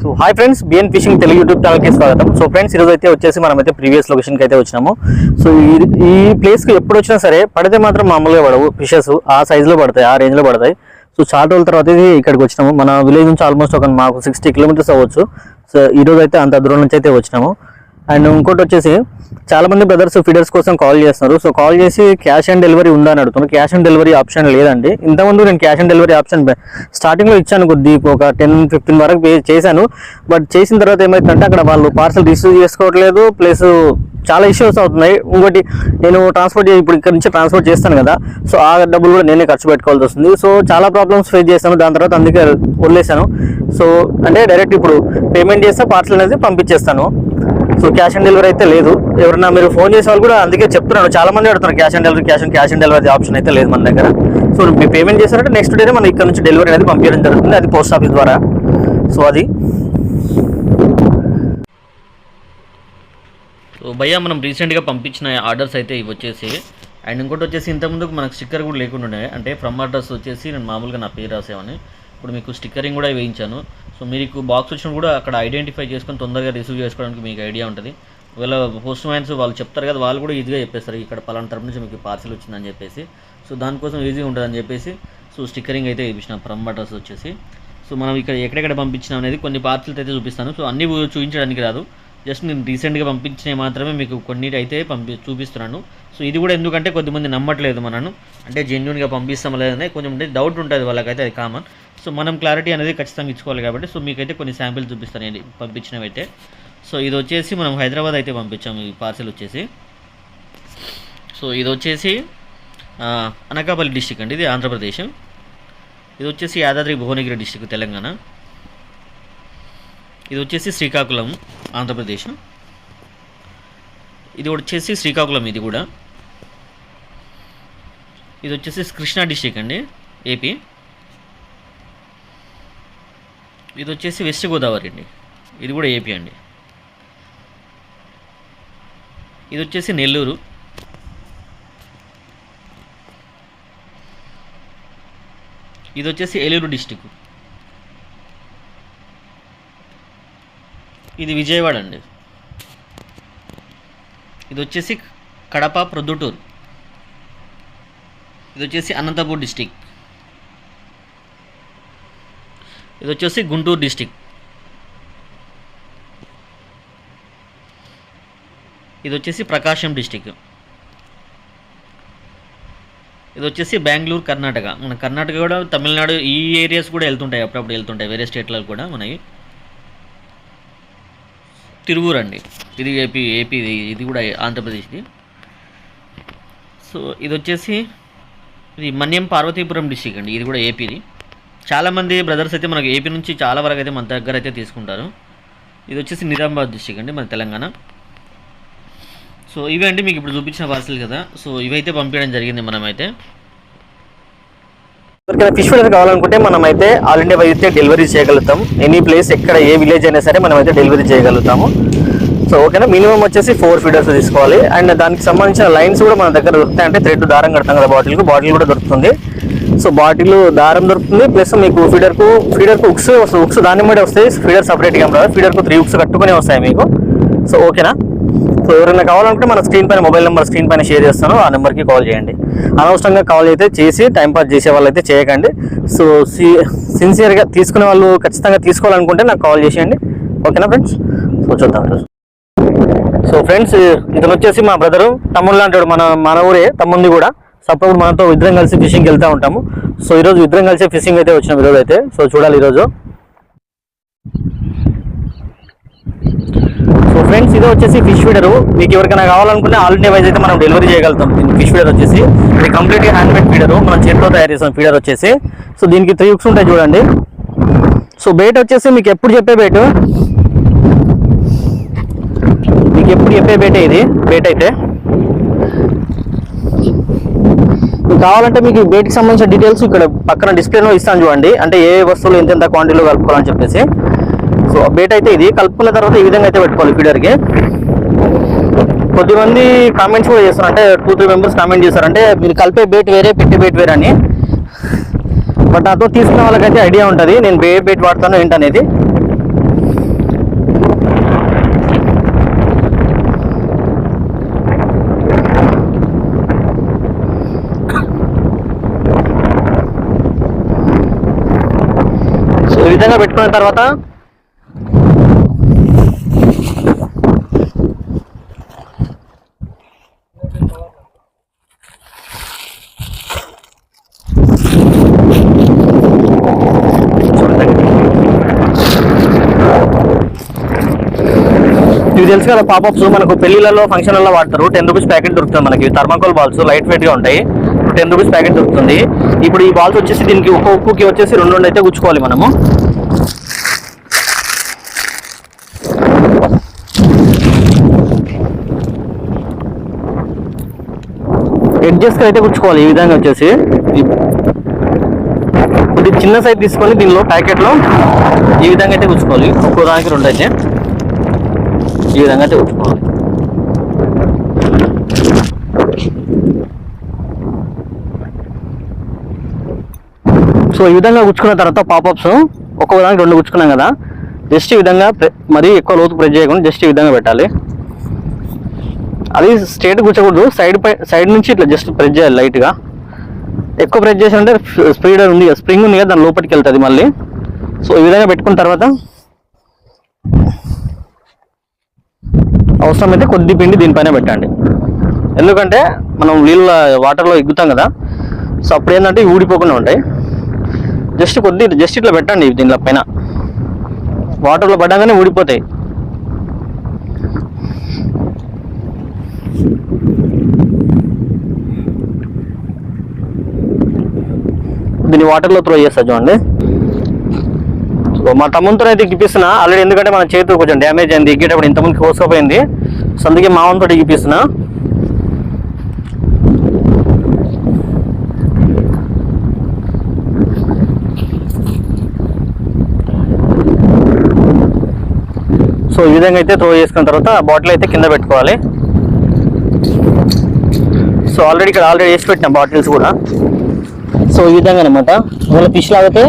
So hi friends BN fishing Telugu YouTube ఛానల్కి స్వాగతం. So friends ఈరోజు అయితే వచ్చేసి మనం అయితే ప్రీవియస్ లొకేషన్కి అయితే వచ్చినాము. సో ఈ ఈ ప్లేస్కి ఎప్పుడు వచ్చినా సరే పడితే మాత్రం మామూలుగా పడవు. ఫిషెస్ ఆ సైజులో పడతాయి ఆ రేంజ్లో పడతాయి. సో చాలా రోజుల తర్వాత ఇది ఇక్కడికి వచ్చినాము. మన విలేజ్ నుంచి ఆల్మోస్ట్ ఒక మాకు సిక్స్టీ కిలోమీటర్స్ అవ్వచ్చు. సో ఈ అయితే అంత దూరం నుంచి అయితే వచ్చినాము. అండ్ ఇంకోటి వచ్చేసి చాలా మంది బ్రదర్స్ ఫీడర్స్ కోసం కాల్ చేస్తున్నారు. సో కాల్ చేసి క్యాష్ ఆన్ డెలివరీ ఉందా అని అడుగుతున్నారు. క్యాష్ ఆన్ డెలివరీ ఆప్షన్ లేదండి. ఇంతకుముందు నేను క్యాష్ ఆన్ డెలివరీ ఆప్షన్ స్టార్టింగ్లో ఇచ్చాను కొద్ది ఒక టెన్ ఫిఫ్టీన్ వరకు పే చేశాను. బట్ చేసిన తర్వాత ఏమైందంటే అక్కడ వాళ్ళు పార్సల్ రిసీవ్ చేసుకోవట్లేదు. ప్లస్ చాలా ఇష్యూస్ అవుతున్నాయి. ఇంకోటి నేను ట్రాన్స్పోర్ట్ ఇప్పుడు ఇక్కడ నుంచి ట్రాన్స్పోర్ట్ చేస్తాను కదా. సో ఆ డబ్బులు కూడా నేనే ఖర్చు పెట్టుకోవాల్సి వస్తుంది. సో చాలా ప్రాబ్లమ్స్ ఫేస్ చేశాను. దాని తర్వాత అందుకే వదిలేశాను. సో అంటే డైరెక్ట్ ఇప్పుడు పేమెంట్ చేస్తే పార్సల్ అనేది పంపించేస్తాను. సో క్యాష్ ఆన్ డెలివరీ అయితే లేదు. ఎవరన్నా మీరు ఫోన్ చేసే వాళ్ళు కూడా అందుకే చెప్తున్నాను. చాలా మంది అడుగుతున్నారు cash on delivery cash on cash on delivery option అయితే లేదు మన దగ్గర. సో మీరు పేమెంట్ చేశారంటే నెక్స్ట్ డేనే మనం ఇక్కడ నుంచి డెలివరీ అనేది పంపించడం జరుగుతుంది. అది పోస్ట్ ఆఫీస్ ద్వారా. సో అది. సో భయ్యా మనం రీసెంట్గా పంపించిన ఆర్డర్స్ అయితే ఇవి వచ్చేసి. అండ్ ఇంకోటి వచ్చేసి ఇంతకుముందుకు మనకు స్టిక్కర్ కూడా లేకుండా అంటే ఫ్రమ్ అడ్రస్ వచ్చేసి నేను మామూలుగా నా పేరు రాసేవాని ఇప్పుడు మీకు స్టిక్కరింగ్ కూడా వేయించాను. సో మీకు బాక్స్ వచ్చిన కూడా అక్కడ ఐడెంటిఫై చేసుకొని తొందరగా రిసీవ్ చేసుకోవడానికి మీకు ఐడియా ఉంటుంది. ఒకవేళ పోస్ట్ మ్యాన్స్ వాళ్ళు చెప్తారు కదా వాళ్ళు కూడా ఈజీగా చెప్పేస్తారు ఇక్కడ పలానా తరపు నుంచి మీకు పార్సిల్ వచ్చిందని చెప్పేసి. సో దానికోసం ఈజీగా ఉంటుందని చెప్పేసి సో స్టిక్కరింగ్ అయితే వేయించిన ప్రమ్ బటర్స్ వచ్చేసి. సో మనం ఇక్కడ ఎక్కడెక్కడ పంపించినాం అనేది కొన్ని పార్సల్స్ అయితే చూపిస్తాను. సో అన్ని చూపించడానికి రాదు. జస్ట్ నేను రీసెంట్గా పంపించినవి మాత్రమే మీకు కొన్ని అయితే పంపి చూపిస్తున్నాను. సో ఇది కూడా ఎందుకంటే కొద్దిమంది నమ్మట్లేదు మనను. అంటే జెన్యున్గా పంపిస్తాం లేదని కొంచెం డౌట్ ఉంటుంది వాళ్ళకైతే అది కామన్ సో మనం క్లారిటీ అనేది ఖచ్చితంగా ఇచ్చుకోవాలి కాబట్టి సో మీకైతే కొన్ని శాంపిల్ చూపిస్తాను. ఇది పంపించినవి అయితే సో ఇది వచ్చేసి మనం హైదరాబాద్ అయితే పంపించాము ఈ పార్సల్ వచ్చేసి. సో ఇది వచ్చేసి అనకాపల్లి డిస్టిక్ అండి ఇది ఆంధ్రప్రదేశ్. ఇది వచ్చేసి యాదాద్రి భువనగిరి డిస్టిక్ తెలంగాణ. ఇది వచ్చేసి శ్రీకాకుళం ఆంధ్రప్రదేశ్. ఇది వచ్చేసి శ్రీకాకుళం ఇది కూడా. ఇది వచ్చేసి కృష్ణా డిస్టిక్ అండి ఏపీ. ఇది వచ్చేసి వెస్ట్ గోదావరి అండి. ఇది కూడా ఏపీ అండి. ఇది వచ్చేసి నెల్లూరు. ఇది వచ్చేసి ఏలూరు డిస్టిక్ ఇది విజయవాడ అండి. ఇది వచ్చేసి కడప ప్రొద్దుటూరు. ఇది వచ్చేసి అనంతపూర్ డిస్టిక్. ఇది వచ్చేసి గుంటూరు డిస్టిక్. ఇది వచ్చేసి ప్రకాశం డిస్టిక్. ఇది వచ్చేసి బెంగళూరు కర్ణాటక. మన కర్ణాటక కూడా తమిళనాడు ఈ ఏరియాస్ కూడా వెళ్తుంటాయి అప్పుడప్పుడు వెళ్తుంటాయి వేరే స్టేట్లలో కూడా మనకి తిరువూరు అండి. ఇది ఏపీ ఏపీ ఇది కూడా ఆంధ్రప్రదేశ్ది. సో ఇది వచ్చేసి ఇది మన్యం పార్వతీపురం డిస్టిక్ అండి. ఇది కూడా ఏపీది చాలామంది బ్రదర్స్ అయితే మనకు ఏపీ నుంచి చాలా వరకు అయితే మన దగ్గర అయితే తీసుకుంటారు. ఇది వచ్చేసి నిజామాబాద్ డిస్టిక్ అండి మన తెలంగాణ. సో ఇవి అండి మీకు ఇప్పుడు చూపించిన పార్సల్ కదా. సో ఇవైతే పంపించడం జరిగింది మనమైతే. ఎవరికైనా ఫిష్ ఫీడర్ కావాలనుకుంటే మనం అయితే ఆల్ ఇండియా వైజ్ అయితే డెలివరీ చేయగలుగుతాం ఎనీ ప్లేస్ ఎక్కడ ఏ విలేజ్ అయినా సరే మనం అయితే డెలివరీ చేయగలుగుతాము సో ఓకేనా మినిమం వచ్చేసి ఫోర్ ఫీడర్స్ తీసుకోవాలి. అండ్ దానికి సంబంధించిన లైన్స్ కూడా మన దగ్గర దొరుకుతాయి. అంటే థ్రెడ్ దారం కడతాం కదా బాటిల్కి బాటిల్ కూడా దొరుకుతుంది. సో బాటిల్ దారం దొరుకుతుంది ప్లస్ మీకు ఫీడర్కు ఫీడర్కు ఉక్స్ ఉక్స్ దాని మీద వస్తాయి ఫీడర్ సపరేట్గా ఏం రాదు ఫీడర్కు త్రీ ఉక్స్ కట్టుకునే వస్తాయి మీకు. సో ఓకేనా? సో ఎవరైనా కావాలనుకుంటే మన స్క్రీన్ పైన మొబైల్ నెంబర్ స్క్రీన్ పైన షేర్ చేస్తాను ఆ నెంబర్కి కాల్ చేయండి. అనవసరంగా కాల్ అయితే చేసి టైం పాస్ చేసే వాళ్ళు అయితే చేయకండి. సో సిన్సియర్గా తీసుకునే వాళ్ళు ఖచ్చితంగా తీసుకోవాలనుకుంటే నాకు కాల్ చేసేయండి. ఓకేనా ఫ్రెండ్స్? సో చూద్దాం సో ఫ్రెండ్స్ ఇతను వచ్చేసి మా బ్రదరు తమ్ముళ్ళు అంటాడు మన మన ఊరే తమ్ముంది కూడా. సో అప్పుడు మనతో ఇద్దరం కలిసి ఫిషింగ్కి వెళ్తూ ఉంటాము. సో ఈరోజు ఇద్దరం కలిసి ఫిషింగ్ అయితే వచ్చినాం ఈరోజు అయితే. సో చూడాలి ఈరోజు. సో ఫ్రెండ్స్ ఇది వచ్చేసి ఫిష్ ఫీడర్. మీకు ఎవరికైనా కావాలనుకుంటే ఆల్ ఇండియా వైజ్ అయితే మనం డెలివరీ చేయగలుగుతాం. ఫిష్ ఫీడర్ వచ్చేసి ఇది కంప్లీట్గా హ్యాండ్ మేడ్ ఫీడర్. మనం చేతిలో తయారు చేసాం ఫీడర్ వచ్చేసి. సో దీనికి త్రీ హుక్స్ ఉంటాయి చూడండి. సో బేట్ వచ్చేసి మీకు ఎప్పుడు చెప్పే బేటు మీకు ఎప్పుడు చెప్పే బయట ఇది? బేట్ అయితే. మీకు కావాలంటే మీకు బేట్కి సంబంధించిన డీటెయిల్స్ ఇక్కడ పక్కన డిస్ప్లేలో ఇస్తాను చూడండి. అంటే ఏ వస్తువులు ఎంతెంత క్వాంటిటీలో కలుపుకోవాలని చెప్పేసి. సో బేట్ అయితే ఇది. కలుపుకున్న తర్వాత ఈ విధంగా అయితే పెట్టుకోవాలి ఫీడర్కి కొద్దిమంది కామెంట్స్ కూడా చేస్తారు. అంటే టూ త్రీ మెంబర్స్ కామెంట్ చేస్తారంటే మీరు కలిపే బేట్ వేరే పెట్టే బేట్ వేరే అని. బట్ నాతో తీసుకున్న వాళ్ళకైతే ఐడియా ఉంటుంది. నేను ఏ బేట్ వాడతాను ఏంటనేది ఈ విధంగా పెట్టుకున్న తర్వాత ఇవి తెలుసు కదా పాపప్స్ మనకు పెళ్ళిలలో ఫంక్షన్లలో వాడతారు. టెన్ రూపీస్ ప్యాకెట్ దొరుకుతుంది మనకి. థర్మాకోల్ బాల్స్ లైట్ వెయిట్గా ఉంటాయి. టెన్ రూపీస్ ప్యాకెట్ దొరుకుతుంది. ఇప్పుడు ఈ బాల్స్ వచ్చేసి దీనికి ఒక్క ఉప్పుకి వచ్చేసి రెండు రెండు అయితే గుచ్చుకోవాలి మనము. ఎడ్జెస్ అయితే గుచ్చుకోవాలి ఈ విధంగా వచ్చేసి. కొద్దిగా ఇది చిన్న సైజ్ తీసుకొని దీనిలో ప్యాకెట్లో ఈ విధంగా అయితే గుచ్చుకోవాలి. ఒక్కో దానికి రెండు అయితే. ఈ విధంగా అయితే గుచ్చుకోవాలి. సో ఈ విధంగా గుచ్చుకున్న తర్వాత పాపప్స్ ఒక్కొక్క దానికి రెండు గుచ్చుకున్నాం కదా. జస్ట్ ఈ విధంగా మరీ ఎక్కువ లోతు ప్రెస్ చేయకుండా జస్ట్ ఈ విధంగా పెట్టాలి. అది స్ట్రేట్ కూర్చోకూడదు సైడ్ పై సైడ్ నుంచి ఇట్లా జస్ట్ ప్రెస్ చేయాలి లైట్గా ఎక్కువ ప్రెస్ చేసామంటే స్పీడ్ ఉంది కదా స్ప్రింగ్ ఉంది కదా దాని లోపలికి వెళ్తుంది మళ్ళీ. సో ఈ విధంగా పెట్టుకున్న తర్వాత అవసరమైతే కొద్ది పిండి దీనిపైన పెట్టండి. ఎందుకంటే మనం నీళ్ళ వాటర్లో ఎగ్గుతాం కదా. సో అప్పుడు ఏంటంటే ఊడిపోకుండా ఉంటాయి. జస్ట్ కొద్ది జస్ట్ ఇట్లా పెట్టండి దీనిలో పైన. వాటర్లో పడ్డాగానే ఊడిపోతాయి. దీన్ని వాటర్లో త్రో చేస్తా చూడండి. సో మా తమ్ముతో అయితే ఎక్కిపిస్తున్నా ఆల్రెడీ ఎందుకంటే మన చేతి కొంచెం డ్యామేజ్ అయింది ఎగ్గేటప్పుడు ఇంతమంది కోసుకుపోయింది. సో అందుకే మా వంతో ఇప్పిస్తున్నా. సో ఈ విధంగా అయితే త్రో చేసుకున్న తర్వాత బాటిల్ అయితే కింద పెట్టుకోవాలి. సో ఆల్రెడీ ఇక్కడ ఆల్రెడీ వేసి పెట్టిన బాటిల్స్ కూడా. సో ఈ విధంగా అనమాట ఒకవేళ ఫిష్ లాగితే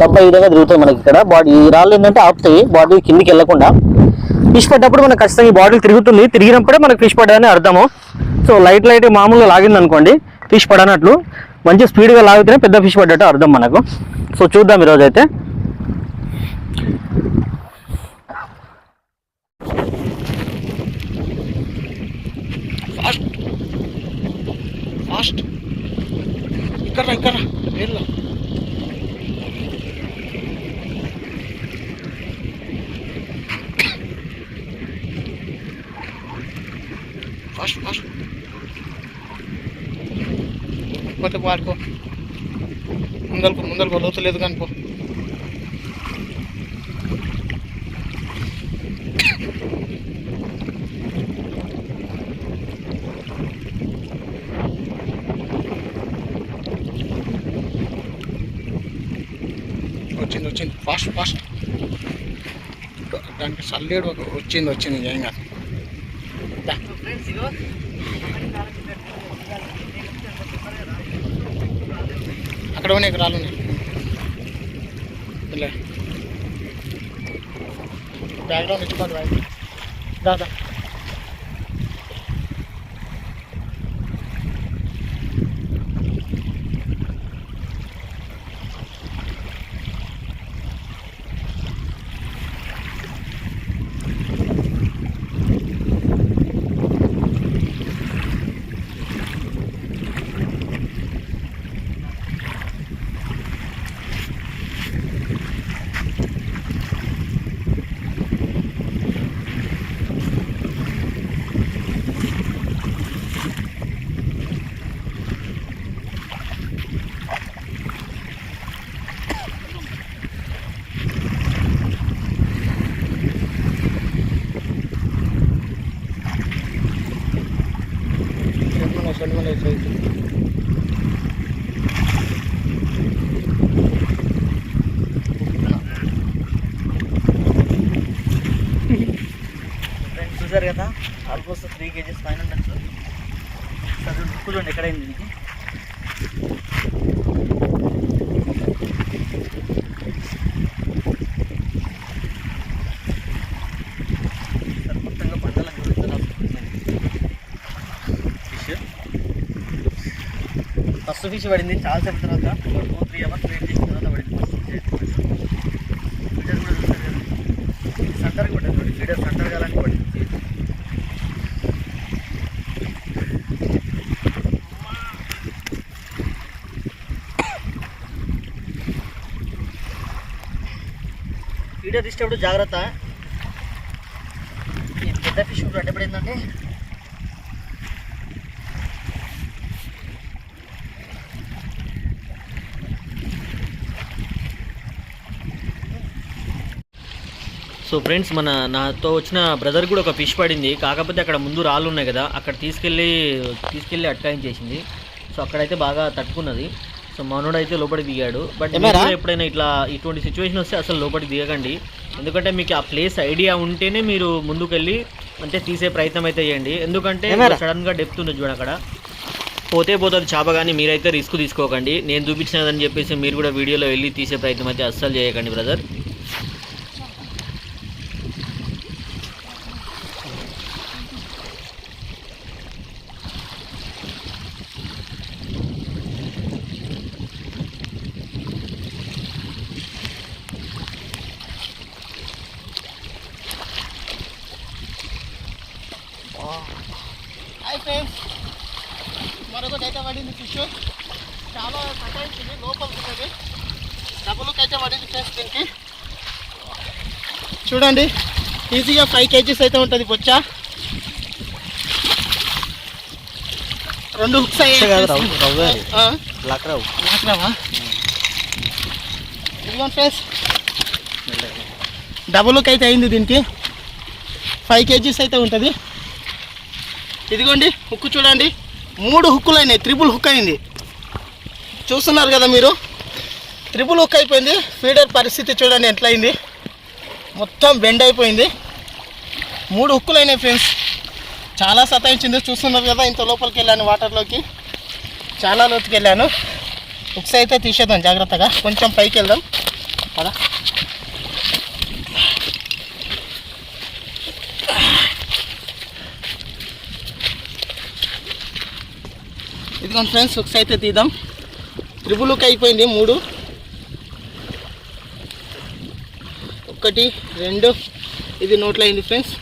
డబ్బా ఈ విధంగా తిరుగుతాయి మనకి ఇక్కడ. బాడీ ఈ రాళ్ళు ఏంటంటే ఆపుతాయి. బాటిల్ కిందికి వెళ్ళకుండా. ఫిష్ పడ్డప్పుడు మనకు ఖచ్చితంగా ఈ బాటిల్ తిరుగుతుంది. తిరిగినప్పుడే మనకు ఫిష్ పడ్డదని అర్థము. సో లైట్ లైట్ మామూలుగా లాగింది అనుకోండి ఫిష్ పడనట్లు. మంచి స్పీడ్గా లాగితేనే పెద్ద ఫిష్ పడ్డట్టు అర్థం మనకు. సో చూద్దాం ఈరోజు అయితే ఫాస్ట్ ఫాస్ట్ ఇక్కడ రా, ఇక్కడ రా. ఫాస్ట్ ఫాస్ట్ పోతే పాడుకో ముందరకు ముందరకు లోతు లేదు వచ్చింది వచ్చింది. ఫాస్ట్ ఫాస్ట్ దానికి సల్లేడు ఒక- వచ్చింది వచ్చింది ఏం అక్కడ ఉన్నాయి రాళ్ళు ఉన్నాయి. బ్యాక్గ్రౌండ్ ఇచ్చిపోదు బ్యాగ్ దాదా సెంటిమీటర్ సెంటిమీటర్ సైజు ఫ్రెండ్స్ చూసారు కదా ఆల్మోస్ట్ త్రీ కేజీస్ పైన ఉండొచ్చు సార్ చూడండి ఎక్కడైంది దీనికి మొత్తంగా పండాలని ఫిష్ ఫస్ట్ ఫిష్ పడింది చాలాసేపు తర్వాత టూ త్రీ అవర్స్ వెయిట్ చేసిన తర్వాత పడింది ఫస్ట్ ఫిష్ వీడియో తీసేటప్పుడు జాగ్రత్త. పెద్ద ఫిష్ ఇప్పుడు ఏంటంటే సో ఫ్రెండ్స్ మన నాతో వచ్చిన బ్రదర్ కూడా ఒక ఫిష్ పడింది. కాకపోతే అక్కడ ముందు రాళ్ళు ఉన్నాయి కదా అక్కడ తీసుకెళ్ళి తీసుకెళ్ళి అట్కాయించేసింది సో అక్కడైతే బాగా తట్టుకున్నది. సో మనోడు అయితే లోపలికి దిగాడు. బట్ ఎప్పుడైనా ఇట్లా ఇటువంటి సిచ్యువేషన్ వస్తే అసలు లోపలికి దిగకండి. ఎందుకంటే మీకు ఆ ప్లేస్ ఐడియా ఉంటేనే మీరు ముందుకెళ్ళి అంటే తీసే ప్రయత్నం అయితే చేయండి. ఎందుకంటే? సడన్గా డెప్త్ ఉంది చూడండి అక్కడ. పోతే పోతుంది చేప కానీ మీరైతే రిస్క్ తీసుకోకండి. నేను చూపించినదని చెప్పేసి మీరు కూడా వీడియోలో వెళ్ళి తీసే ప్రయత్నం అయితే అస్సలు చేయకండి బ్రదర్ ఫిష్ చాలా సతాయించింది లోపలికి ఉన్నది డబ్బులకి అయితే పడింది ఫ్రెండ్స్ దీనికి. చూడండి ఈజీగా ఫైవ్ కేజీస్ అయితే ఉంటుంది బొచ్చ. రెండు హుక్స్ అయ్యాయి. ఇదిగోండి ఫ్రెండ్స్ డబుల్ హుక్ అయితే అయింది దీనికి. ఫైవ్ కేజీస్ అయితే ఉంటుంది. ఇదిగోండి హుక్ చూడండి. మూడు హుక్కులు అయినాయి త్రిపుల్ హుక్ అయింది. చూస్తున్నారు కదా మీరు? త్రిపుల్ హుక్ అయిపోయింది. ఫీడర్ పరిస్థితి చూడండి ఎట్లయింది. మొత్తం బెండ్ అయిపోయింది. మూడు హుక్కులు అయినాయి ఫ్రెండ్స్ చాలా సతాయించింది. చూస్తున్నారు కదా ఇంత లోపలికి వెళ్ళాను వాటర్లోకి చాలా లోతుకి వెళ్ళాను. హుక్స్ అయితే తీసేద్దాం జాగ్రత్తగా. కొంచెం పైకి వెళ్దాం. కదా ఇదిగోండి ఫ్రెండ్స్ హుక్స్ అయితే తీద్దాం. త్రిబుల్ హుక్ అయిపోయింది మూడు. ఒకటి రెండు. ఇది నోట్లో అయింది ఫ్రెండ్స్.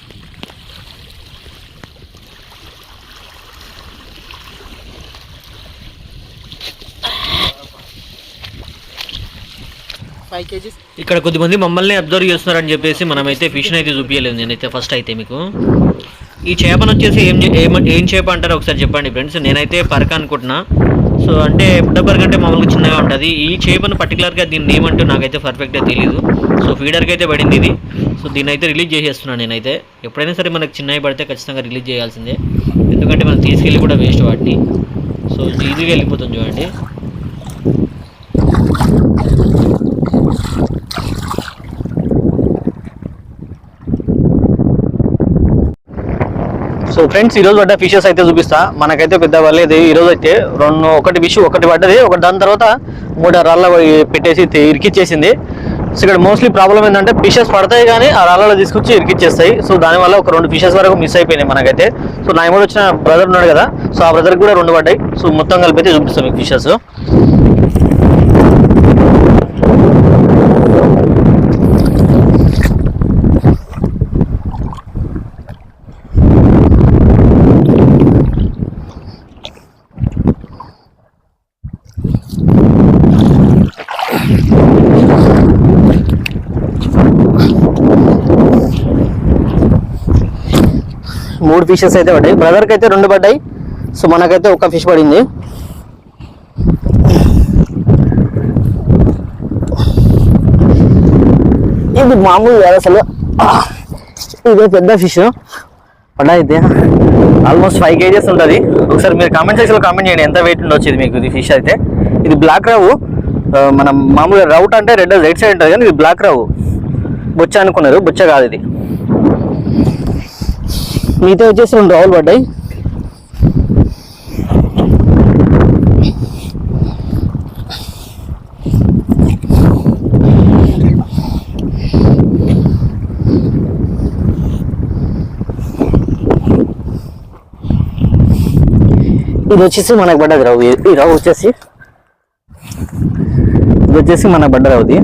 ఫైవ్ కేజీస్ ఇక్కడ కొద్దిమంది మమ్మల్ని అబ్జర్వ్ చేస్తున్నారని చెప్పేసి మనమైతే ఫిష్ని అయితే చూపించలేదు నేనైతే ఫస్ట్ అయితే మీకు. ఈ చేపను వచ్చేసి ఏం ఏం చేప అంటారో ఒకసారి చెప్పండి ఫ్రెండ్స్. నేనైతే పరక అనుకుంటున్నా. సో అంటే బుడ్డ కంటే మామూలుగా చిన్నగా ఉంటుంది. ఈ చేపను పర్టికులర్గా దీన్ని ఏమంటూ నాకైతే పర్ఫెక్ట్గా తెలియదు సో ఫీడర్కి అయితే పడింది ఇది. సో దీన్ని అయితే రిలీజ్ చేసేస్తున్నాను నేనైతే. ఎప్పుడైనా సరే మనకు చిన్నవి పడితే ఖచ్చితంగా రిలీజ్ చేయాల్సిందే. ఎందుకంటే మనం తీసుకెళ్ళి కూడా వేస్ట్ వాటిని. సో ఈజీగా వెళ్ళిపోతుంది చూడండి. సో ఫ్రెండ్స్ ఈరోజు పడ్డ ఫిషెస్ అయితే చూపిస్తా. మనకైతే పెద్ద పర్లేదు. ఈరోజు అయితే రెండు ఒకటి ఫిష్ ఒకటి పడ్డది. ఒకటి దాని తర్వాత మూడు రాళ్ళ పెట్టేసి ఇరికిచ్చేసింది. సో ఇక్కడ మోస్ట్లీ ప్రాబ్లం ఏంటంటే ఫిషెస్ పడతాయి కానీ ఆ రాళ్ళలో తీసుకొచ్చి ఇరికిచ్చేస్తాయి. సో దానివల్ల ఒక రెండు ఫిషెస్ వరకు మిస్ అయిపోయినాయి మనకైతే. సో నా ఏమో వచ్చిన బ్రదర్ ఉన్నాడు కదా. సో ఆ బ్రదర్కి కూడా రెండు పడ్డాయి. సో మొత్తం కలిపి అయితే చూపిస్తాం మీకు ఫిషెస్ మూడు ఫిషెస్ అయితే పడ్డాయి. బ్రదర్కి అయితే రెండు పడ్డాయి. సో మనకైతే ఒక ఫిష్ పడింది. ఇది మామూలు కాదు అసలు. ఇదే పెద్ద ఫిష్ పడ్డా అయితే. ఆల్మోస్ట్ ఫైవ్ కేజెస్ ఉంటుంది. ఒకసారి మీరు కామెంట్ సెక్షన్లో కామెంట్ చేయండి. ఎంత వెయిట్ ఉండొచ్చు ఇది మీకు ఇది ఫిష్ అయితే. ఇది బ్లాక్ రావు మనం మామూలుగా రౌట్ అంటే రెడ్ రైట్ సైడ్ ఉంటుంది. కానీ ఇది బ్లాక్ రావు బొచ్చ అనుకున్నారు. బొచ్చ కాదు ఇది. మిగతా వచ్చేసి రెండు రావులు పడ్డాయి. ఇది వచ్చేసి మనకు పడ్డది రావు. ఈ- ఈ రావు వచ్చేసి ఇది వచ్చేసి మనకు పడ్డ రావుది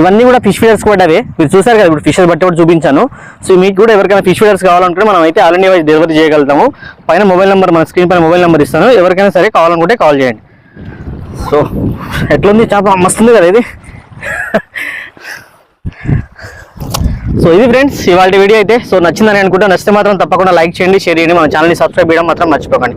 ఇవన్నీ కూడా ఫిష్ ఫీడర్స్ పడ్డవే? మీరు చూసారు కదా ఇప్పుడు ఫిషెస్ బట్టి కూడా చూపించాను. సో మీకు కూడా ఎవరికైనా ఫిష్ ఫీడర్స్ కావాలనుకుంటే మనం అయితే ఆల్ ఇండియా వైజ్ డెలివరీ చేయగలుగుతాము. పైన మొబైల్ నెంబర్ మన స్క్రీన్ పైన మొబైల్ నెంబర్ ఇస్తాను. ఎవరికైనా సరే కావాలనుకుంటే కాల్ చేయండి. సో ఎట్లుంది? చేప మస్తుంది కదా ఇది. సో ఇది ఫ్రెండ్స్ ఇవాళ వీడియో అయితే. సో నచ్చిందని అనుకుంటే నచ్చితే మాత్రం తప్పకుండా లైక్ చేయండి షేర్ చేయండి. మన ఛానల్ని సబ్స్క్రైబ్ చేయడం మాత్రం మర్చిపోకండి.